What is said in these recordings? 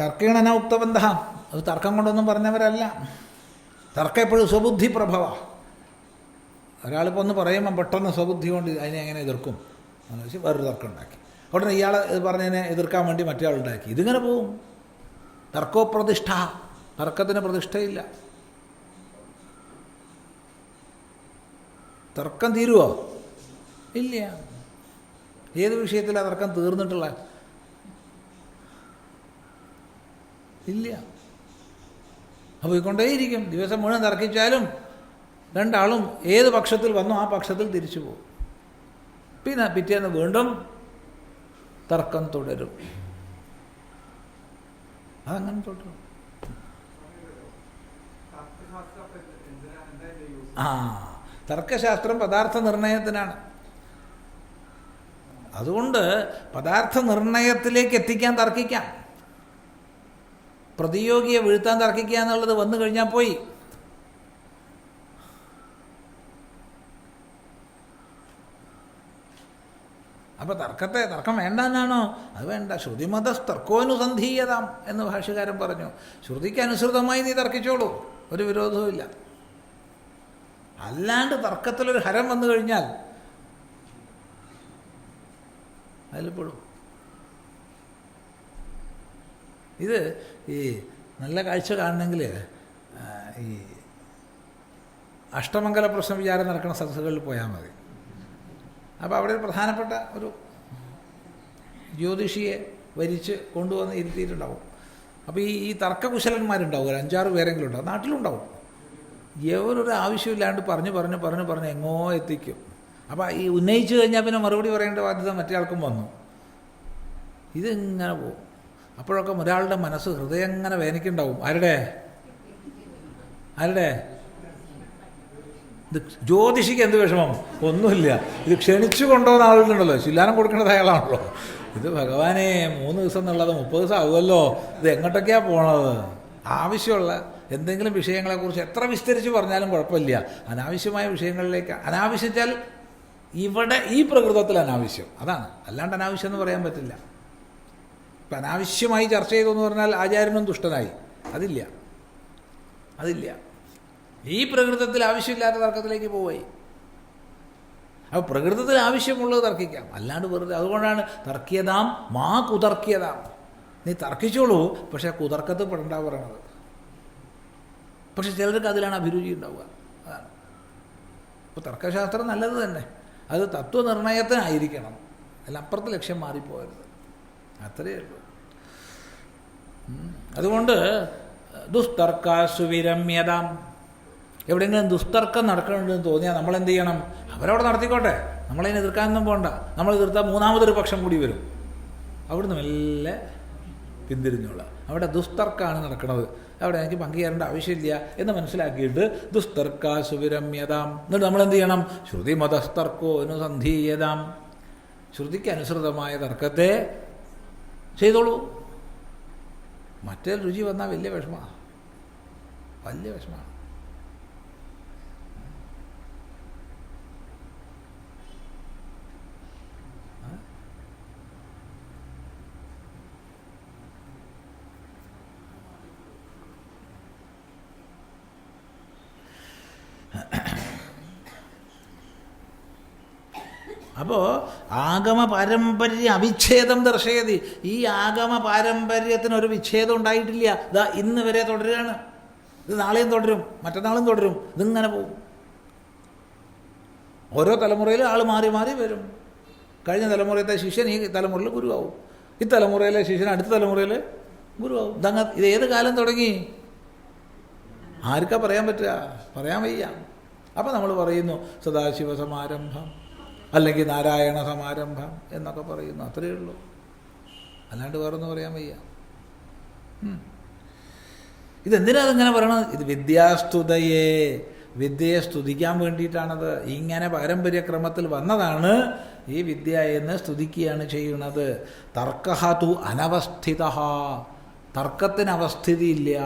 തർക്കേണ ഉക്തബന്ധ. അത് തർക്കം കൊണ്ടൊന്നും പറഞ്ഞവരല്ല. തർക്കം എപ്പോഴും സ്വബുദ്ധി പ്രഭവ. ഒരാളിപ്പോൾ ഒന്ന് പറയുമ്പോൾ പെട്ടെന്ന് സ്വബുദ്ധി കൊണ്ട് അതിനെ എങ്ങനെ എതിർക്കും? എന്ന് വെച്ച് വേറൊരു തർക്കം ഉണ്ടാക്കി. ഉടനെ ഇയാൾ പറഞ്ഞതിനെ എതിർക്കാൻ വേണ്ടി മറ്റേ ആൾ ഉണ്ടാക്കി. ഇതിങ്ങനെ പോവും. തർക്കോ പ്രതിഷ്ഠ തർക്കത്തിന് പ്രതിഷ്ഠയില്ല. തർക്കം തീരുവോ? ഇല്ല. ഏത് വിഷയത്തിലാണ് തർക്കം തീർന്നിട്ടുള്ള? ഇല്ല. പോയിക്കൊണ്ടേയിരിക്കും ദിവസം മുഴുവൻ തർക്കിച്ചാലും രണ്ടാളും ഏത് പക്ഷത്തിൽ വന്നോ ആ പക്ഷത്തിൽ തിരിച്ചു പോകും. പിന്നെ പിറ്റേന്ന് വീണ്ടും തർക്കം തുടരും. അതങ്ങനെ തുടരും. ആ തർക്കശാസ്ത്രം പദാർത്ഥ നിർണയത്തിനാണ്. അതുകൊണ്ട് പദാർത്ഥ നിർണയത്തിലേക്ക് എത്തിക്കാൻ തർക്കിക്കാം. പ്രതിയോഗിയെ വീഴ്ത്താൻ തർക്കിക്കുക എന്നുള്ളത് വന്നു കഴിഞ്ഞാൽ പോയി. അപ്പോൾ തർക്കത്തെ തർക്കം വേണ്ട എന്നാണോ അത് വേണ്ട. ശ്രുതിമത തർക്കോനുസന്ധീയതാം എന്ന് ഭാഷകാരൻ പറഞ്ഞു. ശ്രുതിക്ക് അനുസൃതമായി നീ തർക്കിച്ചോളൂ. ഒരു വിരോധവുമില്ല അല്ലാണ്ട് തർക്കത്തിലൊരു ഹരം വന്നു കഴിഞ്ഞാൽ അതിൽ പെടും ഇത് ഈ നല്ല കാഴ്ച കാണണമെങ്കിൽ ഈ അഷ്ടമംഗല പ്രശ്ന വിചാരം നടക്കുന്ന സദസ്സുകളിൽ പോയാൽ മതി. അപ്പോൾ അവിടെ ഒരു പ്രധാനപ്പെട്ട ഒരു ജ്യോതിഷിയെ വരിച്ച് കൊണ്ടുവന്ന് ഇരുത്തിയിട്ടുണ്ടാവും. അപ്പോൾ ഈ ഈ തർക്കകുശലന്മാരുണ്ടാവും ഒരു അഞ്ചാറ് പേരെങ്കിലും ഉണ്ടാവും നാട്ടിലുണ്ടാവും. എവരൊരു ആവശ്യമില്ലാണ്ട് പറഞ്ഞു പറഞ്ഞു പറഞ്ഞു പറഞ്ഞ് എങ്ങോ എത്തിക്കും. അപ്പോൾ ഈ ഉന്നയിച്ചു കഴിഞ്ഞാൽ പിന്നെ മറുപടി പറയേണ്ട ബാധ്യത മറ്റേ ആൾക്കും വന്നു. ഇതിങ്ങനെ പോകും. അപ്പോഴൊക്കെ ഒരാളുടെ മനസ്സ് ഹൃദയം എങ്ങനെ വേദനിക്കുണ്ടാവും ആരുടെ? ആരുടെ? ഇത് ജ്യോതിഷിക്ക് എന്ത് വിഷമം? ഒന്നുമില്ല. ഇത് ക്ഷണിച്ചു കൊണ്ടുപോകുന്ന ആളുണ്ടല്ലോ ശില്ലാനം കൊടുക്കേണ്ടത് അയാളാണല്ലോ. ഇത് ഭഗവാനെ മൂന്ന് ദിവസം എന്നുള്ളത് മുപ്പത് ദിവസം ആവുമല്ലോ. ഇത് എങ്ങോട്ടൊക്കെയാണ് പോണത്? ആവശ്യമുള്ള എന്തെങ്കിലും വിഷയങ്ങളെക്കുറിച്ച് എത്ര വിസ്തരിച്ച് പറഞ്ഞാലും കുഴപ്പമില്ല. അനാവശ്യമായ വിഷയങ്ങളിലേക്ക് അനാവശ്യച്ചാൽ ഇവിടെ ഈ പ്രകൃതത്തിൽ അനാവശ്യം. അതാണ്. അല്ലാണ്ട് അനാവശ്യം എന്ന് പറയാൻ പറ്റില്ല. ഇപ്പം അനാവശ്യമായി ചർച്ച ചെയ്തു എന്ന് പറഞ്ഞാൽ ആചാര്യനും ദുഷ്ടനായി. അതില്ല. അതില്ല. ഈ പ്രകൃതത്തിൽ ആവശ്യമില്ലാത്ത തർക്കത്തിലേക്ക് പോവായി. അപ്പോൾ പ്രകൃതത്തിൽ ആവശ്യമുള്ളത് തർക്കിക്കാം. അല്ലാണ്ട് വെറുതെ അതുകൊണ്ടാണ് തർക്കിയതാം മാ കുതർക്കിയതാം. നീ തർക്കിച്ചോളൂ പക്ഷേ കുതർക്കത്ത് പെടണ്ട പറയണത്. പക്ഷെ ചിലർക്ക് അതിലാണ് അഭിരുചി ഉണ്ടാവുക. അതാണ്. അപ്പോൾ തർക്കശാസ്ത്രം നല്ലത് തന്നെ. അത് തത്വനിർണയത്തിനായിരിക്കണം. അല്ല അപ്പുറത്ത് ലക്ഷ്യം മാറിപ്പോകരുത്. അത്രയേ ഉള്ളൂ. അതുകൊണ്ട് ദുസ്തർക്ക വിരമ്യതാം എവിടെയെങ്കിലും ദുസ്തർക്കം നടക്കണമെന്ന് തോന്നിയാൽ നമ്മൾ എന്ത് ചെയ്യണം അവരവിടെ നടത്തിക്കോട്ടെ. നമ്മളതിനെ എതിർക്കാനൊന്നും പോകണ്ട നമ്മൾ എതിർത്താൽ മൂന്നാമതൊരു പക്ഷം കൂടി വരും. അവിടുന്ന് മെല്ലെ പിന്തിരിഞ്ഞോളാം. അവിടെ ദുസ്തർക്കാണ് നടക്കുന്നത് അവിടെ എനിക്ക് പങ്കുചേരേണ്ട ആവശ്യമില്ല എന്ന് മനസ്സിലാക്കിയിട്ട് ദുസ്തർക്ക സുവിരമ്യതാം എന്നിട്ട് നമ്മൾ എന്ത് ചെയ്യണം ശ്രുതി മതസ്തർക്കോ അനുസന്ധീയതാം ശ്രുതിക്ക് അനുസൃതമായ തർക്കത്തെ ചെയ്തോളൂ. മറ്റേ രുചി വന്നാൽ വലിയ വിഷമമാണ് വലിയ വിഷമമാണ് അപ്പോൾ ആഗമ പാരമ്പര്യ അവിച്ഛേദം ദർശയതി. ഈ ആഗമ പാരമ്പര്യത്തിന് ഒരു വിച്ഛേദം ഉണ്ടായിട്ടില്ല. ഇതാ ഇന്ന് വരെ തുടരുകയാണ്. ഇത് നാളെയും തുടരും. മറ്റന്നാളും തുടരും. ഇതിങ്ങനെ പോകും. ഓരോ തലമുറയിലും ആൾ മാറി മാറി വരും. കഴിഞ്ഞ തലമുറയിലത്തെ ശിഷ്യൻ ഈ തലമുറയിൽ ഗുരുവാകും ഈ തലമുറയിലെ ശിഷ്യൻ അടുത്ത തലമുറയിൽ ഗുരുവാകും ഇതങ്ങ ഇത് ഏത് കാലം തുടങ്ങി? ആർക്കാ പറയാൻ പറ്റുക? പറയാൻ വയ്യ. അപ്പം നമ്മൾ പറയുന്നു സദാശിവ സമാരംഭം അല്ലെങ്കിൽ നാരായണ സമാരംഭം എന്നൊക്കെ പറയുന്നു. അത്രയേ ഉള്ളൂ. അല്ലാണ്ട് വേറൊന്നും പറയാൻ വയ്യ. ഇതെന്തിനാ അതിങ്ങനെ പറയണത്? ഇത് വിദ്യാസ്തുതയെ. വിദ്യയെ സ്തുതിക്കാൻ വേണ്ടിയിട്ടാണത്. ഇങ്ങനെ പാരമ്പര്യക്രമത്തിൽ വന്നതാണ് ഈ വിദ്യ എന്ന് സ്തുതിക്കുകയാണ് ചെയ്യുന്നത്. തർക്കഹ തു അനവസ്ഥിത തർക്കത്തിന് അവസ്ഥിതിയില്ല.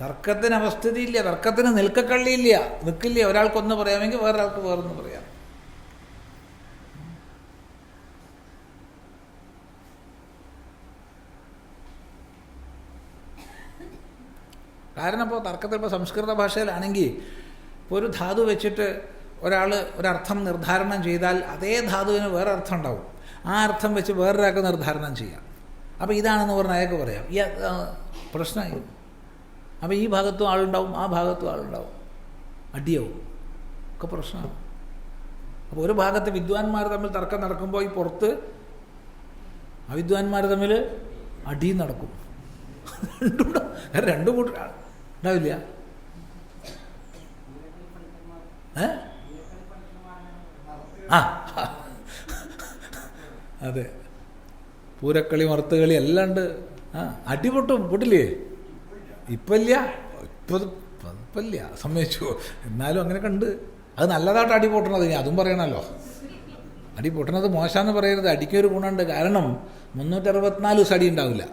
തർക്കത്തിന് അവസ്ഥിതിയില്ല തർക്കത്തിന് നിൽക്കക്കള്ളിയില്ല. നിൽക്കില്ല ഒരാൾക്കൊന്ന് പറയാമെങ്കിൽ വേറൊരാൾക്ക് വേറൊന്ന് പറയാം. കാരണം ഇപ്പോൾ തർക്കത്തിൽ ഇപ്പോൾ സംസ്കൃത ഭാഷയിലാണെങ്കിൽ ഇപ്പോൾ ഒരു ധാതു വെച്ചിട്ട് ഒരാൾ ഒരർത്ഥം നിർദ്ധാരണം ചെയ്താൽ അതേ ധാതുവിന് വേറെ അർത്ഥം ഉണ്ടാവും. ആ അർത്ഥം വെച്ച് വേറൊരാൾക്ക് നിർദ്ധാരണം ചെയ്യാം. അപ്പോൾ ഇതാണെന്ന് പറഞ്ഞാൽ അയാൾക്ക് പറയാം. ഈ പ്രശ്നം അപ്പോൾ ഈ ഭാഗത്തും ആളുണ്ടാവും ആ ഭാഗത്തും ആളുണ്ടാവും. അടിയാവും. ഒക്കെ പ്രശ്നമാണ്. അപ്പോൾ ഒരു ഭാഗത്ത് വിദ്വാൻമാർ തമ്മിൽ തർക്കം നടക്കുമ്പോൾ ഈ പുറത്ത് അവിദ്വാൻമാർ തമ്മിൽ അടി നടക്കും. രണ്ടും കൂട്ടർ ഉണ്ടാവില്ല. ഏ? ആ. അതെ. പൂരക്കളി മറുത്തുകളി എല്ലാം ഉണ്ട്. ആ അടി പൊട്ടും പൊട്ടില്ലേ ഇപ്പല്ല ഇപ്പം ഇപ്പല്ല സമ്മതിച്ചു. എന്നാലും അങ്ങനെ കണ്ട്. അത് നല്ലതായിട്ട് അടി പൊട്ടണത് ഇനി അതും പറയണമല്ലോ അടി പൊട്ടണത് മോശമെന്ന് പറയരുത്. അടിക്കൊരു ഗുണമുണ്ട്. കാരണം മുന്നൂറ്ററുപത്തിനാല് ദിവസം അടി ഉണ്ടാവില്ല.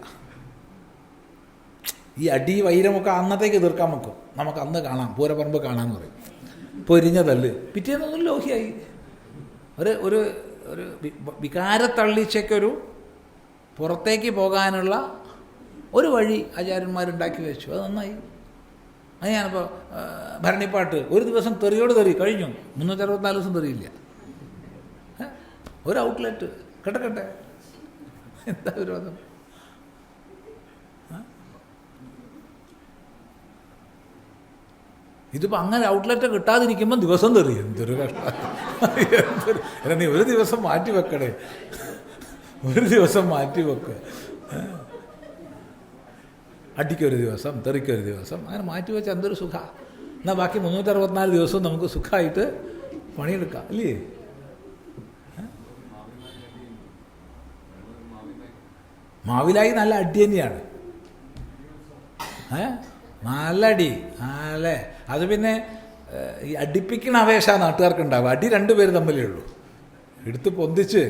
ഈ അടി വൈരമൊക്കെ അന്നത്തേക്ക് തീർക്കാൻ വെക്കും. നമുക്ക് അന്ന് കാണാം. പൂരപ്പറമ്പ് കാണാമെന്ന് പറയും. പൊരിഞ്ഞ തല്ല് പിറ്റേന്നൊന്നും ലോഹിയായി. ഒരു ഒരു ഒരു വികാരത്തള്ളിച്ചയ്ക്കൊരു പുറത്തേക്ക് പോകാനുള്ള ഒരു വഴി ആചാര്യന്മാരുണ്ടാക്കി വെച്ചു. അത് നന്നായി. അത് ഞാനിപ്പോൾ ഭരണിപ്പാട്ട് ഒരു ദിവസം തെറിയോട് തെറി കഴിഞ്ഞു. മുന്നൂറ്ററുപത്തിനാല് ദിവസം തെറിയില്ല. ഒരു ഔട്ട്ലെറ്റ്. കിടക്കട്ടെ എന്താ വിരോധം? ഇതിപ്പോൾ അങ്ങനെ ഔട്ട്ലെറ്റ് കിട്ടാതിരിക്കുമ്പോൾ ദിവസം തെറി. എന്തൊരു കഷ്ടം. നീ ഒരു ദിവസം മാറ്റി വെക്കണേ ഒരു ദിവസം മാറ്റി വെക്ക് ഏ? അടിക്കൊരു ദിവസം തെറിക്കൊരു ദിവസം അങ്ങനെ മാറ്റി വെച്ചാൽ എന്തൊരു സുഖ. എന്നാൽ ബാക്കി മുന്നൂറ്ററുപത്തിനാല് ദിവസവും നമുക്ക് സുഖമായിട്ട് പണിയെടുക്കാം അല്ലേ? മാവിലായി നല്ല അടി തന്നെയാണ്. നല്ല അടി അല്ലേ? അത് പിന്നെ ഈ അടിപ്പിക്കണ അപേക്ഷ നാട്ടുകാർക്ക് ഉണ്ടാവും അടി രണ്ടുപേര് തമ്മിലേ ഉള്ളൂ. എടുത്ത് പൊന്തിച്ച്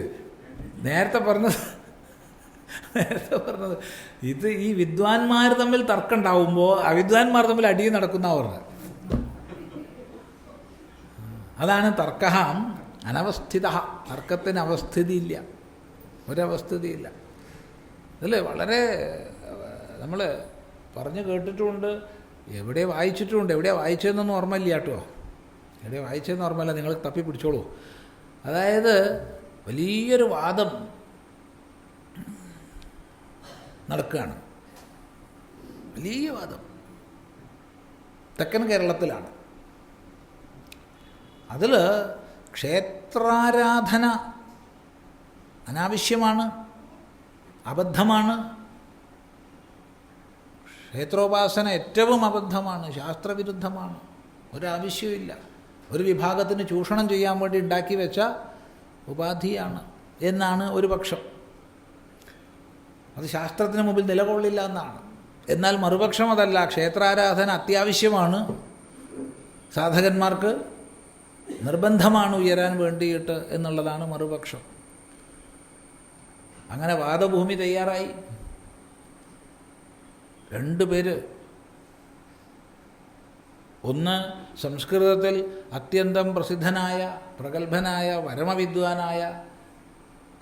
നേരത്തെ പറഞ്ഞത് നേരത്തെ പറഞ്ഞത്. ഇത് ഈ വിദ്വാൻമാർ തമ്മിൽ തർക്കം ഉണ്ടാവുമ്പോൾ അവിദ്വാൻമാർ തമ്മിൽ അടി നടക്കുന്ന പറഞ്ഞത് അതാണ് തർക്കഹം അനവസ്ഥിത തർക്കത്തിന് അവസ്ഥിതിയില്ല. ഒരവസ്ഥിതിയില്ല. അതല്ലേ വളരെ നമ്മൾ പറഞ്ഞു കേട്ടിട്ടുമുണ്ട് എവിടെ വായിച്ചിട്ടുമുണ്ട് എവിടെ വായിച്ചതെന്നൊന്നും ഓർമ്മയില്ല കേട്ടോ. എവിടെ വായിച്ചതെന്ന് ഓർമ്മയില്ല. നിങ്ങൾ തപ്പി പിടിച്ചോളൂ. അതായത് വലിയൊരു വാദം നടക്കുകയാണ്. വലിയ വാദം. തെക്കൻ കേരളത്തിലാണ്. അതിൽ ക്ഷേത്രാരാധന അനാവശ്യമാണ് അബദ്ധമാണ്. ക്ഷേത്രോപാസന ഏറ്റവും അബദ്ധമാണ് ശാസ്ത്രവിരുദ്ധമാണ്. ഒരാവശ്യമില്ല ഒരു വിഭാഗത്തിന് ചൂഷണം ചെയ്യാൻ വേണ്ടി ഉണ്ടാക്കി വെച്ച ഉപാധിയാണ് എന്നാണ് ഒരു പക്ഷം. അത് ശാസ്ത്രത്തിന് മുമ്പിൽ നിലകൊള്ളില്ല എന്നാണ്. എന്നാൽ മറുപക്ഷം അതല്ല. ക്ഷേത്രാരാധന അത്യാവശ്യമാണ്. സാധകന്മാർക്ക് നിർബന്ധമാണ് ഉയരാൻ വേണ്ടിയിട്ട് എന്നുള്ളതാണ് മറുപക്ഷം. അങ്ങനെ വാദഭൂമി തയ്യാറായി. രണ്ട് പേര്. ഒന്ന് സംസ്കൃതത്തിൽ അത്യന്തം പ്രസിദ്ധനായ പ്രഗത്ഭനായ പരമവിദ്വാനായ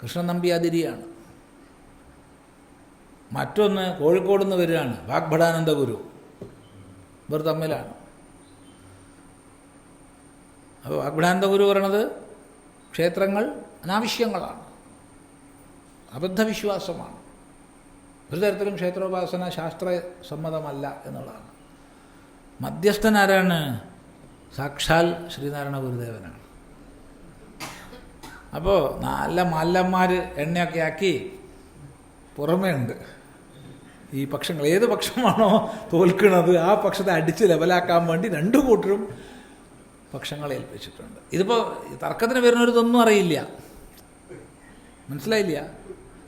കൃഷ്ണൻ നമ്പ്യാതിരിയാണ്. മറ്റൊന്ന് കോഴിക്കോട് നിന്ന് വരികയാണ്. വാഗ്ഭടാനന്ദ ഗുരു. ഇവർ തമ്മിലാണ്. അപ്പോൾ വാഗ്ഭടാനന്ദ ഗുരു പറയണത് ക്ഷേത്രങ്ങൾ അനാവശ്യങ്ങളാണ്. അബദ്ധവിശ്വാസമാണ്. ഒരു തരത്തിലും ക്ഷേത്രോപാസന ശാസ്ത്രസമ്മതമല്ല എന്നുള്ളതാണ്. മധ്യസ്ഥനാരാണ്? സാക്ഷാൽ ശ്രീനാരായണ ഗുരുദേവനാണ്. അപ്പോൾ നല്ല മല്ലന്മാർ എണ്ണയൊക്കെ ആക്കി പുറമേ ഉണ്ട് ഈ പക്ഷങ്ങൾ ഏത് പക്ഷമാണോ തോൽക്കുന്നത് ആ പക്ഷത്തെ അടിച്ച് ലെവലാക്കാൻ വേണ്ടി രണ്ടു കൂട്ടരും പക്ഷങ്ങളെ ഏൽപ്പിച്ചിട്ടുണ്ട്. ഇതിപ്പോൾ തർക്കത്തിന് വരുന്നൊരിതൊന്നും അറിയില്ല. മനസ്സിലായില്ല?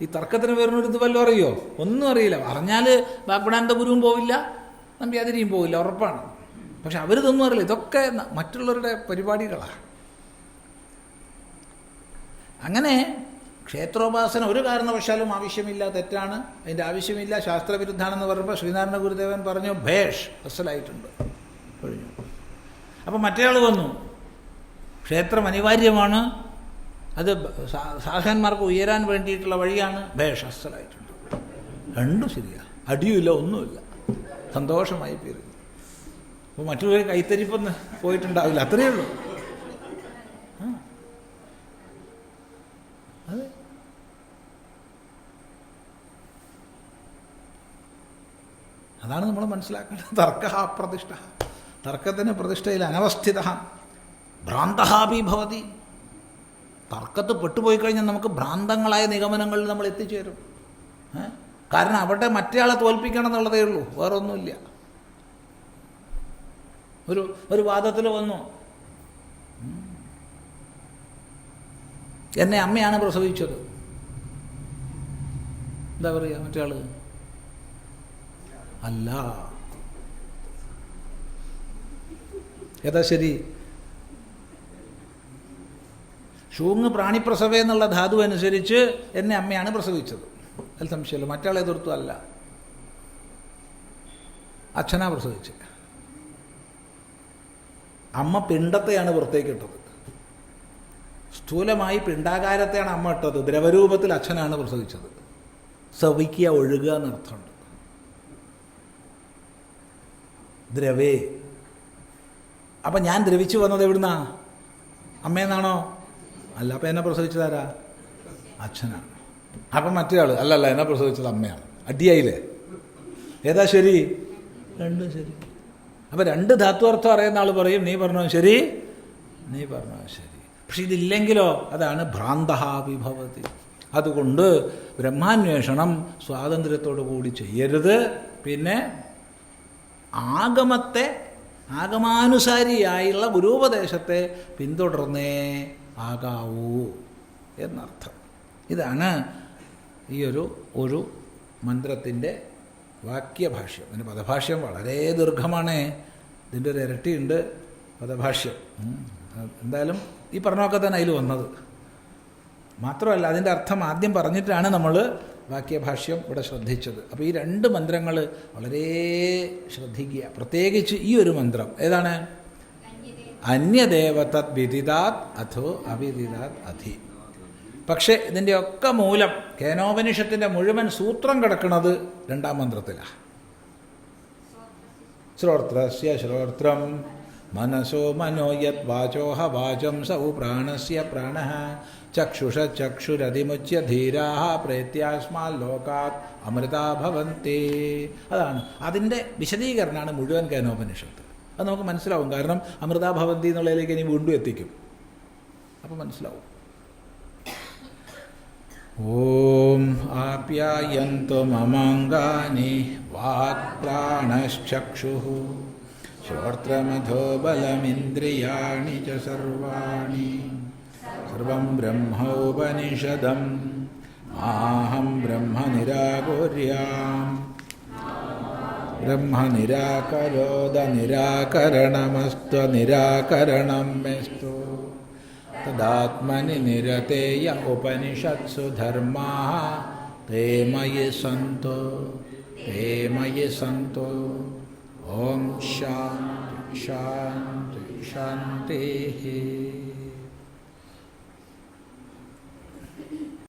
ഈ തർക്കത്തിന് വരുന്നൊരിത് വല്ലതും അറിയോ? ഒന്നും അറിയില്ല. അറിഞ്ഞാൽ ബാഗ്ബടാനന്ദ ഗുരുവും പോവില്ല നമ്പ്യാതിരിയും പോവില്ല ഉറപ്പാണ്. പക്ഷെ അവരിതൊന്നും അറിയില്ല. ഇതൊക്കെ മറ്റുള്ളവരുടെ പരിപാടികളാണ് അങ്ങനെ ക്ഷേത്രോപാസന ഒരു കാരണവശാലും ആവശ്യമില്ല തെറ്റാണ്. അതിന്റെ ആവശ്യമില്ല ശാസ്ത്രവിരുദ്ധാണെന്ന് പറഞ്ഞപ്പോൾ ശ്രീനാരായണ ഗുരുദേവൻ പറഞ്ഞു ഭേഷ് അസലായിട്ടുണ്ട്. കഴിഞ്ഞു അപ്പോൾ മറ്റേയാൾ വന്നു. ക്ഷേത്രം അനിവാര്യമാണ്. അത് സാധകന്മാർക്ക് ഉയരാൻ വേണ്ടിയിട്ടുള്ള വഴിയാണ്. ഭേഷ് അസലായിട്ടുണ്ട്. രണ്ടും ശരിയാ. അടിയുമില്ല ഒന്നുമില്ല. സന്തോഷമായി പേര് അപ്പോൾ മറ്റുള്ളവർ കൈത്തരിപ്പൊന്ന് പോയിട്ടുണ്ടാവില്ല. അത്രയേ ഉള്ളൂ. അതാണ് നമ്മൾ മനസ്സിലാക്കേണ്ടത്. തർക്ക പ്രതിഷ്ഠ തർക്കത്തിന് പ്രതിഷ്ഠയിൽ അനവസ്ഥിത. ഭ്രാന്തഹാപി ഭവതി. തർക്കത്ത് പെട്ടുപോയി കഴിഞ്ഞാൽ നമുക്ക് ഭ്രാന്തങ്ങളായ നിഗമനങ്ങളിൽ നമ്മൾ എത്തിച്ചേരും. കാരണം അവിടെ മറ്റേ ആളെ തോൽപ്പിക്കണം എന്നുള്ളതേ ഉള്ളൂ. വേറെ ഒന്നുമില്ല ഒരു ഒരു വാദത്തിൽ വന്നു. എന്നെ അമ്മയാണ് പ്രസവിച്ചത്. എന്താ പറയുക മറ്റേ ആൾ അല്ല. ഏതാ ശരി? ഷൂങ് പ്രാണിപ്രസവ എന്നുള്ള ധാതു അനുസരിച്ച് എന്നെ അമ്മയാണ് പ്രസവിച്ചത്. അതിൽ സംശയമല്ല. മറ്റാളെ എതിർത്തു അല്ല. അച്ഛനാ പ്രസവിച്ചത് അമ്മ പിണ്ടത്തെയാണ് പുറത്തേക്ക് ഇട്ടത്. സ്ഥൂലമായി പിണ്ടാകാരത്തെയാണ് അമ്മ ഇട്ടത്. ദ്രവരൂപത്തിൽ അച്ഛനാണ് പ്രസവിച്ചത്. സവിക്കുക ഒഴുകുക എന്നർത്ഥമുണ്ട്. ദ്രവേ. അപ്പം ഞാൻ ദ്രവിച്ചു വന്നത് എവിടുന്നാ? അമ്മയെന്നാണോ അല്ല അപ്പം എന്നെ പ്രസവിച്ചതാരാ അച്ഛനാണ്. അപ്പം മറ്റേ അല്ല അല്ലല്ല എന്നെ പ്രസവിച്ചത് അമ്മയാണ്. അടിയായില്ലേ? ഏതാ ശരി? രണ്ടും ശരി. അപ്പം രണ്ട് ധാത്വാർത്ഥം അറിയുന്ന ആൾ പറയും നീ പറഞ്ഞോ ശരി? നീ പറഞ്ഞോ ശരി. പക്ഷെ ഇതില്ലെങ്കിലോ? അതാണ് ഭ്രാന്തഹ വിഭവതി. അതുകൊണ്ട് ബ്രഹ്മാന്വേഷണം സ്വാതന്ത്ര്യത്തോടു കൂടി ചെയ്യരുത്. പിന്നെ ആഗമത്തെ ആഗമാനുസാരിയായുള്ള ഗുരുപദേശത്തെ പിന്തുടർന്നേ ആകാവൂ എന്നർത്ഥം. ഇതാണ് ഈ ഒരു ഒരു മന്ത്രത്തിന്റെ വാക്യഭാഷ്യം. അതിന്റെ പദഭാഷ്യം വളരെ ദീർഘമാണ്. ഇതിന്റെ ഒരു ഇരട്ടിയുണ്ട് പദഭാഷ്യം. എന്തായാലും ഈ പറഞ്ഞൊക്കെ തന്നെ അതിൽ വന്നത്. മാത്രമല്ല അതിന്റെ അർത്ഥം ആദ്യം പറഞ്ഞിട്ടാണ് നമ്മൾ വാക്യഭാഷ്യം ഇവിടെ ശ്രദ്ധിച്ചത്. അപ്പോൾ ഈ രണ്ട് മന്ത്രങ്ങൾ വളരെ ശ്രദ്ധിക്കുക. പ്രത്യേകിച്ച് ഈ ഒരു മന്ത്രം. ഏതാണ്? അന്യദേവതത് വിദിതാത് അഥോ അവിദിതാത് അധി. പക്ഷേ ഇതിന്റെയൊക്കെ മൂലം കേനോപനിഷത്തിന്റെ മുഴുവൻ സൂത്രം കിടക്കുന്നത് രണ്ടാം മന്ത്രത്തിലാണ് ശ്രോത്രസ്യ ശ്രോത്രം. മനസോ മനോ യത് വാചോഹ വാചം സൗ പ്രാണസ്യ പ്രാണ. ചക്ഷുഷ ചക്ഷുരതിമുച്യ ധീരാ പ്രേത്യാസ്മാൽ ലോകാത് അമൃതാ ഭവന്തി. അതാണ് അതിന്റെ വിശദീകരണമാണ് മുഴുവൻ കേനോപനിഷത്ത്. അത് നമുക്ക് മനസ്സിലാവും. കാരണം അമൃതാ ഭവന്തി എന്നുള്ളതിലേക്ക് ഇനി വീണ്ടും എത്തിക്കും. അപ്പോൾ മനസ്സിലാവും. ഓം ആപ്യായന്തു മമാങ്കാനി വാക്പ്രാണശ്ചക്ഷു ശ്രോത്രമധോ ബലമിന്ദ്രിയാണി ച സർവാണി. सर्वं ब्रह्मोपनिषदम्। आहं ब्रह्म निराकुर्याम् ब्रह्म निराकरोद निराकरणमस्त्वनिराकरणं मेस्तु तदात्मनि निरतेय उपनिषत्सु धर्माः, ते मयि सन्तो, ते मयि सन्तो। ॐ शान्ति शान्ति, शान्तिः।